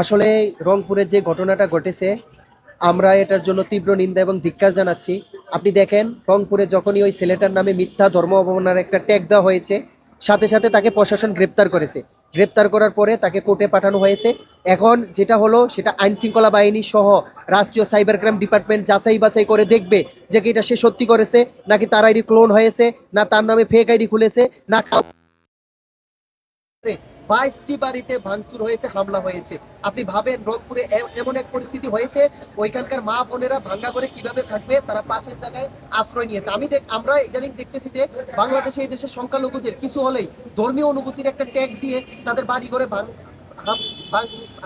আসলে রংপুরে যে ঘটনাটা ঘটেছে, আমরা এটার জন্য তীব্র নিন্দা এবং ধিক্কার জানাচ্ছি। আপনি দেখেন, রংপুরে যখনই ওই ছেলেটার নামে মিথ্যা ধর্ম অবমাননার একটা ট্যাগ দেওয়া হয়েছে, সাথে সাথে তাকে প্রশাসন গ্রেপ্তার করেছে। গ্রেপ্তার করার পরে তাকে কোর্টে পাঠানো হয়েছে। এখন যেটা হলো, সেটা আইন শৃঙ্খলা বাহিনী সহ রাষ্ট্রীয় সাইবার ক্রাইম ডিপার্টমেন্ট যাচাই বাছাই করে দেখবে যে কি এটা সে সত্যি করেছে, নাকি তার আইডি ক্লোন হয়েছে, না তার নামে ফেক আইডি খুলেছে, না বাইশটি বাড়িতে ভাঙচুর হয়েছে, হামলা হয়েছে। আপনি ভাবেন রংপুরে এমন এক পরিস্থিতি হয়েছে, ওইখানকার মা বোনেরা ভাঙ্গা করে কীভাবে থাকবে, তারা পাশের জায়গায় আশ্রয় নিয়েছে। আমি দেখ, আমরা ইদানিং দেখতেছি যে বাংলাদেশে এই দেশের সংখ্যালঘুদের কিছু হলেই ধর্মীয় অনুভূতির একটা ট্যাগ দিয়ে তাদের বাড়ি করে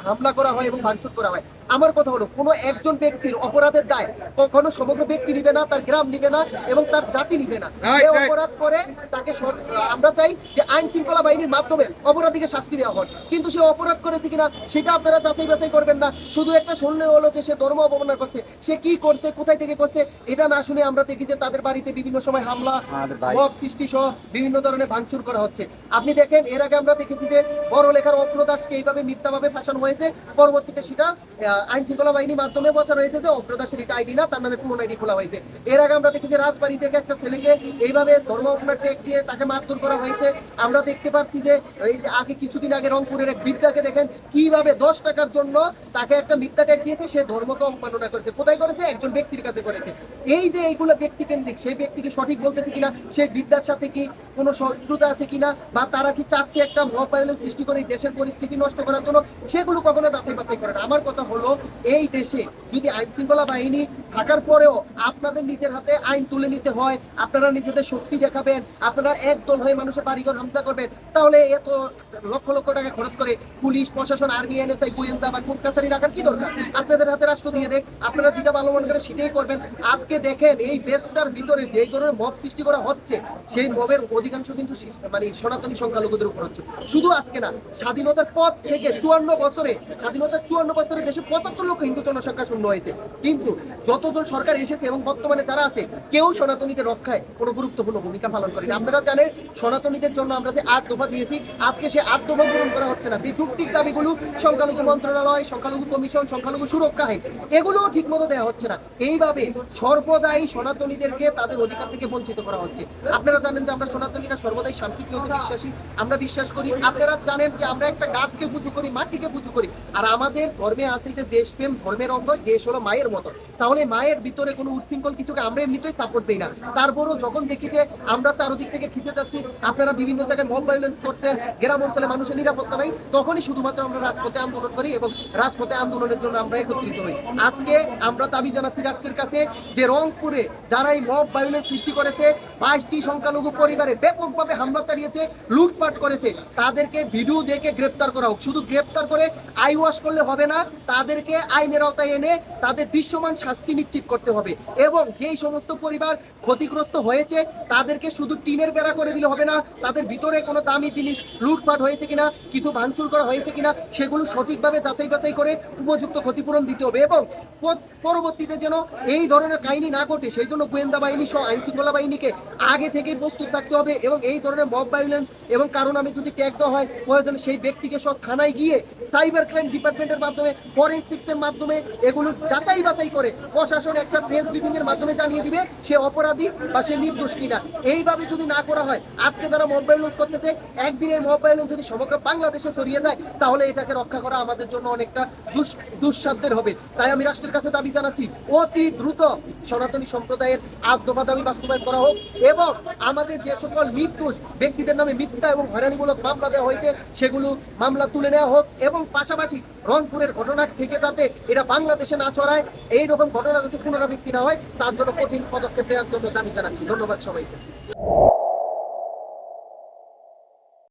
হামলা করা হয় এবং ভাঙচুর করা হয়। আমার কথা হলো কোনো একজন ব্যক্তির অপরাধের দায় কখনো সমগ্র ব্যক্তি নিবে না তার গ্রাম নিবে না এবং তার জাতি নিবে না। যে অপরাধ করে তাকে আমরা চাই যে আইন শৃঙ্খলা বাহিনীর মাধ্যমে অপরাধীকে শাস্তি দেওয়া হয় কিন্তু সে অপরাধ করেছে কিনা সেটা আপনারা যাচাই বাছাই করবেন না। শুধু একটা শুনলে হলো যে সে ধর্ম অবমাননা করছে সে কি করছে কোথায় থেকে করছে এটা না শুনে আমরা দেখি যে তাদের বাড়িতে বিভিন্ন সময় হামলা মব সৃষ্টি সহ বিভিন্ন ধরনের ভাঙচুর করা হচ্ছে। আপনি দেখেন এর আগে আমরা দেখেছি যে বড় লেখার অগ্রদাসকে এইভাবে মিথ্যাভাবে ফাঁসানো হয়েছে পরবর্তীতে সেটা আইন শৃঙ্খলা বাহিনীর মাধ্যমে বলা হয়েছে যে অগ্রদাসের এটা আইডি না, তার নামে পুরনো আইডি খোলা হয়েছে। এর আগে আমরা দেখেছি রাজবাড়ি থেকে একটা ছেলেকে এইভাবে ধর্ম অপরাধ ট্যাগ দিয়ে তাকে মারধর করা হয়েছে। আমরা দেখতে পাচ্ছি যে এই যে আগে কিছুদিন আগে রংপুরের এক বিদ্যাকে দেখেন কীভাবে দশ টাকার জন্য তাকে একটা মিথ্যা ট্যাগ দিয়েছে, সে ধর্মকে অবমাননা করেছে। কোথায় করেছে? একজন ব্যক্তির কাছে করেছে। এই যে এইগুলো ব্যক্তি কেন্দ্রিক সেই ব্যক্তিকে সঠিক বলতেছে কিনা, সেই বিদ্যার সাথে কি কোনো শত্রুতা আছে কিনা, বা তারা কি চাচ্ছে একটা মব সৃষ্টি করে দেশের পরিস্থিতি নষ্ট করার জন্য, সেগুলো কখনো যাচাই বাছাই করে না। আমার কথা হলো এই দেশে যদি আইন শৃঙ্খলা বাহিনী থাকার পরেও আপনাদের নিজের হাতে আইন তুলে নিতে হয়, আপনারা নিজেদের শক্তি দেখাবেন, আপনারা একদল হয়ে মানুষের বাড়িঘর হামলা করবেন, তাহলে এত লক্ষ লক্ষ টাকা খরচ করে পুলিশ, প্রশাসন, আর্মি, এনএসআই, গোয়েন্দা বা কোর্ট কাছারি রাখার কি দরকার? আপনাদের হাতে রাষ্ট্র দিয়ে দেখ, আপনারা যেটা ভালো মনে করে সেটাই করবেন। আজকে দেখেন এই দেশটার ভিতরে যেই ধরনের মব সৃষ্টি করা হচ্ছে, সেই মবের অধিকাংশ কিন্তু মানে সনাতনী সংখ্যালঘুদের উপর হচ্ছে। শুধু আজকে না, স্বাধীনতার পর থেকে চুয়ান্ন বছরে, স্বাধীনতার চুয়ান্ন বছরে দেশে পঁচাত্তর লক্ষ হিন্দু জনসংখ্যা শূন্য হয়েছে। কিন্তু যতজন সরকার এসেছে এবং বর্তমানে যারা আছে, কেউ সনাতনীদের রক্ষায় কোনো গুরুত্বপূর্ণ ভূমিকা পালন করেনি। আপনারা জানেন, সনাতনীদের জন্য আমরা যে আট দফা দিয়েছি, আজকে সে আট দফা পূরণ করা হচ্ছে না। যে যুক্তিক দাবিগুলো সংখ্যালঘু মন্ত্রণালয়, সংখ্যালঘু কমিশন, সংখ্যালঘু সুরক্ষা আইন, এগুলোও ঠিক মতো দেওয়া হচ্ছে না। এইভাবে সর্বদাই সনাতনীদেরকে তাদের অধিকার থেকে বঞ্চিত করা হচ্ছে। আপনারা জানেন যে আমরা সনাতনীরা সর্বদাই শান্তিপ্রিয়তে বিশ্বাসী। আমরা বিশ্বাস করি, আপনারা জানেন যে আমরা একটা গাছকে পুজো করি, মাটিকে পুজো করি। আর আমাদের ধর্মে আছে যে দেশপ্রেম ধর্মের অঙ্গ, দেশ হলো মায়ের মতো। তাহলে মায়ের ভিতরে কোনো উচ্ছৃঙ্খল কিছুকে আমরা এমনিতেই সাপোর্ট দিই না। তারপরও যখন দেখি যে আমরা চারদিক থেকে খিচে যাচ্ছি, আপনারা বিভিন্ন জায়গায় মব ভায়োলেন্স করছেন, গ্রাম অঞ্চলে মানুষের নিরাপত্তা নাই, তখনই শুধুমাত্র আমরা রাজপথে আন্দোলন করি এবং রাজপথে আন্দোলনের জন্য আমরা একত্রিত হই। আজকে আমরা দাবি জানাচ্ছি রাষ্ট্রের কাছে যে রংপুরে যারা এই মব ভায়োলেন্স সৃষ্টি করেছে, বাইশটি সংখ্যালঘু পরিবারে ব্যাপকভাবে হামলা চালিয়েছে, লুটপাট করেছে, তাদেরকে ভিডিও দেখে গ্রেপ্তার করা হোক। শুধু গ্রেপ্তার করে আই ওয়াশ করলে হবে না তাদেরকে আইনের আওতায় এনে তাদের দৃশ্যমান শাস্তি নিশ্চিত করতে হবে। এবং যেই সমস্ত পরিবার ক্ষতিগ্রস্ত হয়েছে, তাদেরকে শুধু টিনের বেড়া করে দিলে হবে না, তাদের ভিতরে কোনো দামি জিনিস লুটপাট হয়েছে কিনা, কিছু ভাঙচুর করা হয়েছে কিনা, সেগুলো সঠিকভাবে যাচাই বাছাই করে উপযুক্ত ক্ষতিপূরণ দিতে হবে। এবং পরবর্তীতে যেন এই ধরনের কাহিনী না ঘটে, সেই জন্য গোয়েন্দা বাহিনী সহ আইন শৃঙ্খলা বাহিনীকে আগে থেকেই প্রস্তুত থাকতে হবে এবং এই ধরনের মব ভায়োলেন্স এবং কারণ আমি যদি ট্যাগ দেওয়া হয়, প্রয়োজন সেই ব্যক্তিকে সব থানায় গিয়ে সাইবার ক্রাইম ডিপার্টমেন্টের মাধ্যমে ফরেন্সিক্সের মাধ্যমে এগুলো যাচাই বাছাই করে প্রশাসন একটা প্রেস ব্রিফিং এর মাধ্যমে জানিয়ে দিবে সে অপরাধী বা সে নির্দোষ কিনা। এইভাবে যদি না করা হয়, আজকে যারা মব ভায়োলেন্স করতেছে একদিন এই মব ভায়োলেন্স যদি সমগ্র বাংলাদেশে ছড়িয়ে যায়, তাহলে এটাকে রক্ষা করা আমাদের জন্য অনেকটা দুস- দুঃসাধ্যের হবে। তাই আমি রাষ্ট্রের কাছে দাবি জানাচ্ছি, অতি দ্রুত সনাতনী সম্প্রদায়ের আদ্যপা দাবি বাস্তবায়ন করা হোক এবং আমাদের যে সকল নির্দোষ ব্যক্তিদের নামে মিথ্যা এবং হয়রানিমূলক মামলা দেওয়া হয়েছে, সেগুলো মামলা তুলে নেওয়া হোক এবং পাশাপাশি রংপুরের ঘটনা থেকে যাতে এটা বাংলাদেশে না ছড়ায়, এইরকম ঘটনা যদি পুনরাবৃত্তি না হয়, তার জন্য কঠিন পদক্ষেপ নেওয়ার জন্য দাবি জানাচ্ছি। ধন্যবাদ সবাইকে।